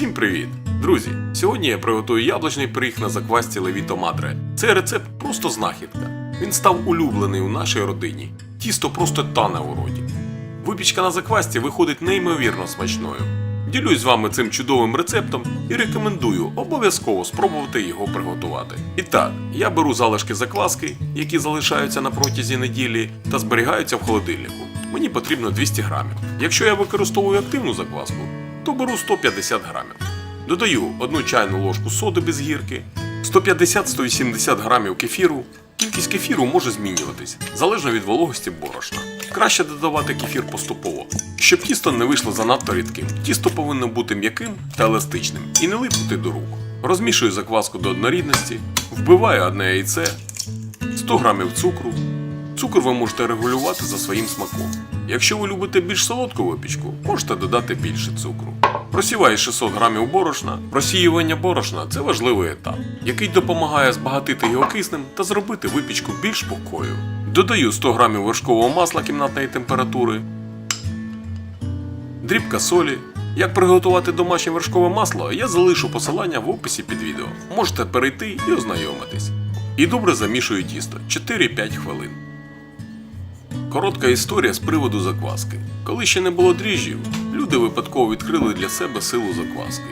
Всім привіт! Друзі! Сьогодні я приготую яблучний пиріг на заквасці Левіто Мадре. Цей рецепт просто знахідка. Він став улюблений у нашій родині. Тісто просто тане у роті. Випічка на заквасці виходить неймовірно смачною. Ділюсь з вами цим чудовим рецептом і рекомендую обов'язково спробувати його приготувати. І так, я беру залишки закваски, які залишаються на протязі неділі та зберігаються в холодильнику. Мені потрібно 200 грамів. Якщо я використовую активну закваску, то беру 150 грамів. Додаю одну чайну ложку соди без гірки, 150-180 грамів кефіру. Кількість кефіру може змінюватись залежно від вологості борошна. Краще додавати кефір поступово, щоб тісто не вийшло занадто рідким. Тісто повинно бути м'яким та еластичним і не липнути до рук. Розмішую закваску до однорідності, вбиваю одне яйце, 100 грамів цукру. Цукор ви можете регулювати за своїм смаком. Якщо ви любите більш солодку випічку, можете додати більше цукру. Просіваю 600 грамів борошна. Просіювання борошна це важливий етап, який допомагає збагатити його киснем та зробити випічку більш пухкою. Додаю 100 грамів вершкового масла кімнатної температури, дрібка солі. Як приготувати домашнє вершкове масло, я залишу посилання в описі під відео. Можете перейти і ознайомитись. І добре замішую тісто 4-5 хвилин. Коротка історія з приводу закваски. Коли ще не було дріжджів, люди випадково відкрили для себе силу закваски.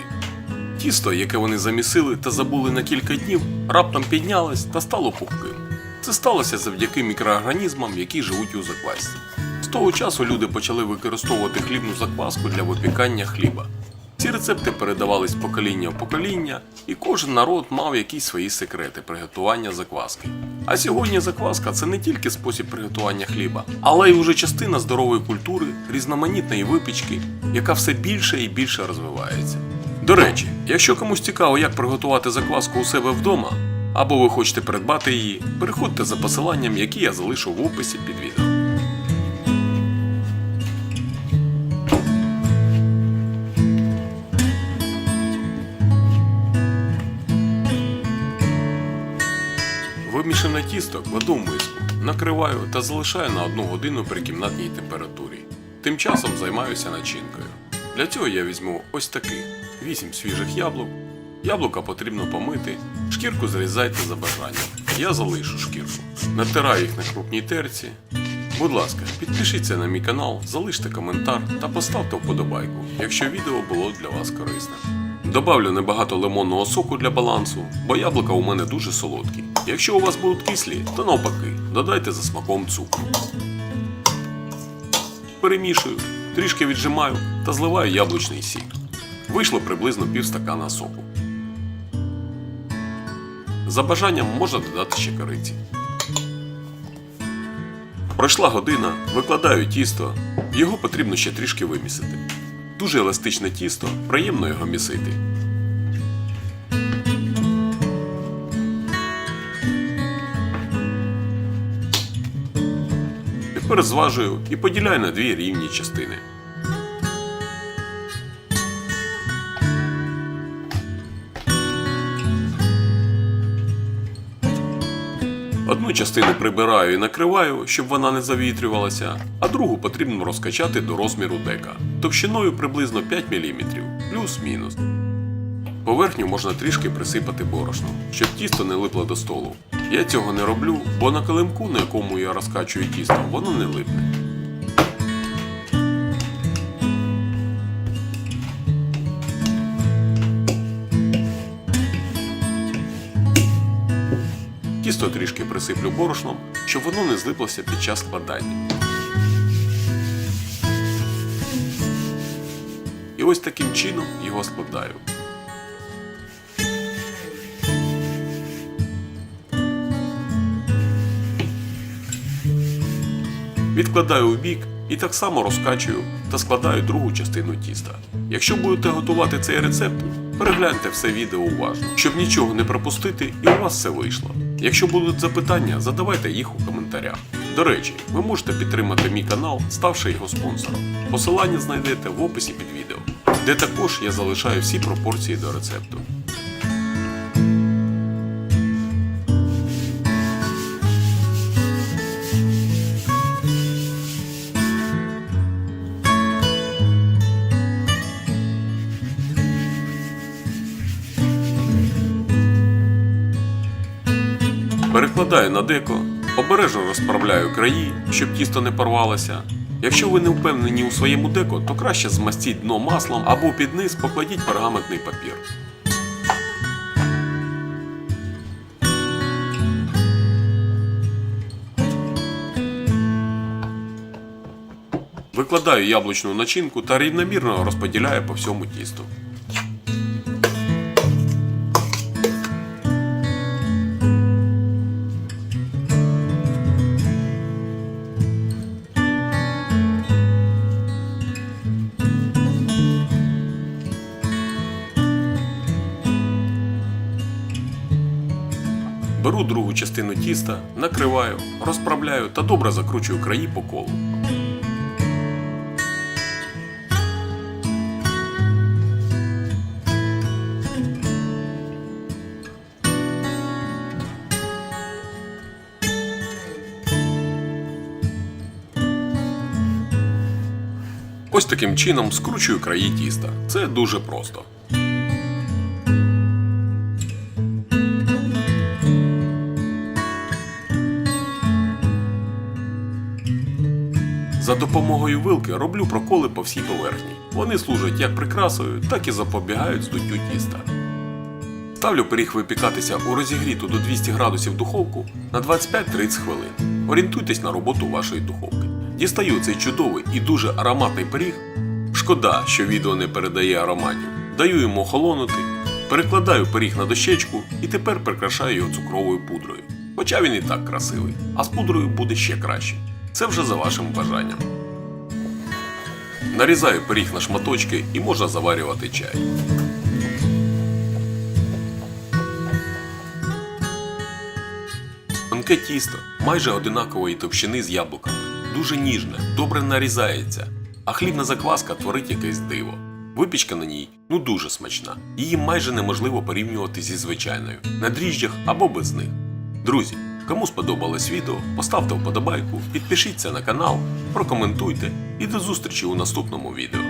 Тісто, яке вони замісили та забули на кілька днів, раптом піднялось та стало пухким. Це сталося завдяки мікроорганізмам, які живуть у заквасці. З того часу люди почали використовувати хлібну закваску для випікання хліба. Ці рецепти передавались покоління в покоління, і кожен народ мав якісь свої секрети приготування закваски. А сьогодні закваска це не тільки спосіб приготування хліба, але й уже частина здорової культури, різноманітної випічки, яка все більше і більше розвивається. До речі, якщо комусь цікаво, як приготувати закваску у себе вдома, або ви хочете придбати її, переходьте за посиланням, яке я залишу в описі під відео. Вимішане тісто кладу в миску, накриваю та залишаю на одну годину при кімнатній температурі. Tим часом займаюся начинкою. Для цього я візьму ось таких 8 свіжих яблук. Яблука потрібно помити, шкірку зрізайте за бажанням. Я залишу шкірку. Натираю їх на крупній терці. Будь ласка, підпишіться на мій канал, залиште коментар та поставте вподобайку, якщо відео було для вас корисним. Добавлю небагато лимонного соку для балансу, бо яблука у мене дуже солодкі. Якщо у вас будуть кислі, то навпаки, додайте за смаком цукру. Перемішую, трішки віджимаю та зливаю яблучний сік. Вийшло приблизно пів стакана соку. За бажанням можна додати ще кориці. Пройшла година, викладаю тісто, його потрібно ще трішки вимісити. Дуже еластичне тісто, приємно його місити. Тепер зважую і поділяю на дві рівні частини. Одну частину прибираю і накриваю, щоб вона не завітрювалася, а другу потрібно розкачати до розміру дека, товщиною приблизно 5 мм, плюс-мінус. Поверхню можна трішки присипати борошном, щоб тісто не липло до столу. Я цього не роблю, бо на килимку, на якому я розкачую тісто, воно не липне. Тісто трішки присиплю борошном, щоб воно не злиплося під час складання. І ось таким чином його складаю. Відкладаю у бік і так само розкачую та складаю другу частину тіста. Якщо будете готувати цей рецепт, перегляньте все відео уважно, щоб нічого не пропустити і у вас все вийшло. Якщо будуть запитання, задавайте їх у коментарях. До речі, ви можете підтримати мій канал, ставши його спонсором. Посилання знайдете в описі під відео, де також я залишаю всі пропорції до рецепту. Перекладаю на деко, обережно розправляю краї, щоб тісто не порвалося. Якщо ви не впевнені у своєму деко, то краще змастіть дно маслом або під низ покладіть пергаментний папір. Викладаю яблучну начинку та рівномірно розподіляю по всьому тісту. Беру другу частину тіста, накриваю, розправляю та добре закручую краї по колу. Ось таким чином скручую краї тіста. Це дуже просто. За допомогою вилки роблю проколи по всій поверхні. Вони служать як прикрасою, так і запобігають здуттю тіста. Ставлю пиріг випікатися у розігріту до 200 градусів духовку на 25-30 хвилин. Орієнтуйтесь на роботу вашої духовки. Дістаю цей чудовий і дуже ароматний пиріг. Шкода, що відео не передає ароматів. Даю йому охолонути, перекладаю пиріг на дощечку і тепер прикрашаю його цукровою пудрою. Хоча він і так красивий, а з пудрою буде ще краще. Це вже за вашим бажанням. Нарізаю пиріг на шматочки і можна заварювати чай. Тонке тісто майже одинакової товщини з яблуками, дуже ніжне, добре нарізається, а хлібна закваска творить якесь диво. Випічка на ній ну дуже смачна. Її майже неможливо порівнювати зі звичайною на дріжджах або без них. Друзі, кому сподобалось відео, поставте вподобайку, підпишіться на канал, прокоментуйте і до зустрічі у наступному відео.